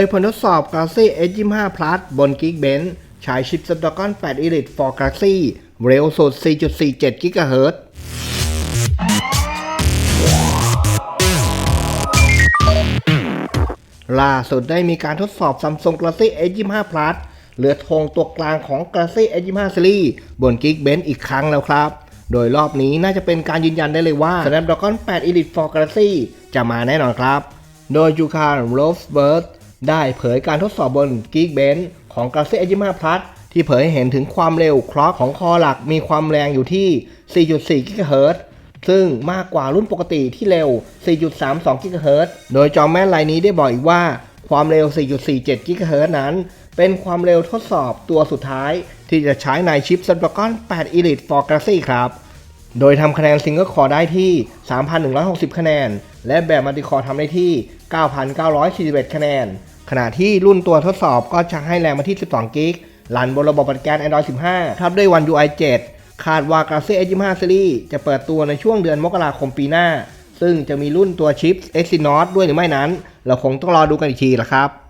ยผลทดสอบ Galaxy S25 Plus บน Geekbench ใช้ชิป Snapdragon 8 Elite for Galaxy เร็วสุด 4.47 GHz ล่าสุดได้มีการทดสอบ Samsung Galaxy S25 Plus เหลือธงตัวกลางของ Galaxy S25 Series บน Geekbench อีกครั้งแล้วครับ โดยรอบนี้น่าจะเป็นการยืนยันได้เลยว่า Snapdragon 8 Elite for Galaxy จะมาแน่นอนครับ โดยจูคาร์โรสเบิร์ต ได้เผยการทดสอบบน Geekbench ของ Galaxy S25 Plus ที่เผยให้เห็นถึงความเร็วคล็อกของคอหลักมีความแรงอยู่ที่ 4.4 GHz ซึ่งมากกว่ารุ่นปกติที่เร็ว 4.32 GHz โดยจอแม่นรายนี้ได้บอกอีกว่าความเร็ว 4.47 GHz นั้น เป็นความเร็วทดสอบตัวสุดท้าย ที่จะใช้ในชิป Snapdragon 8 Elite for Galaxy ครับ โดยทำคะแนนซิงเกิลคอร์ได้ที่ 3,160 คะแนน และแบบมัลติคอร์ทำได้ที่ 9,941 คะแนน ขณะที่รุ่นตัวทดสอบก็จะให้แรงมาที่ 12 กิกลันบนระบบปฏิการ Android 15 ทับด้วย One UI 7 คาดว่า Galaxy S25 Series จะเปิดตัวในช่วงเดือนมกราคมปีหน้า ซึ่งจะมีรุ่นตัวชิป Exynos ด้วยหรือไม่นั้น เราคงต้องรอดูกันอีกทีละครับ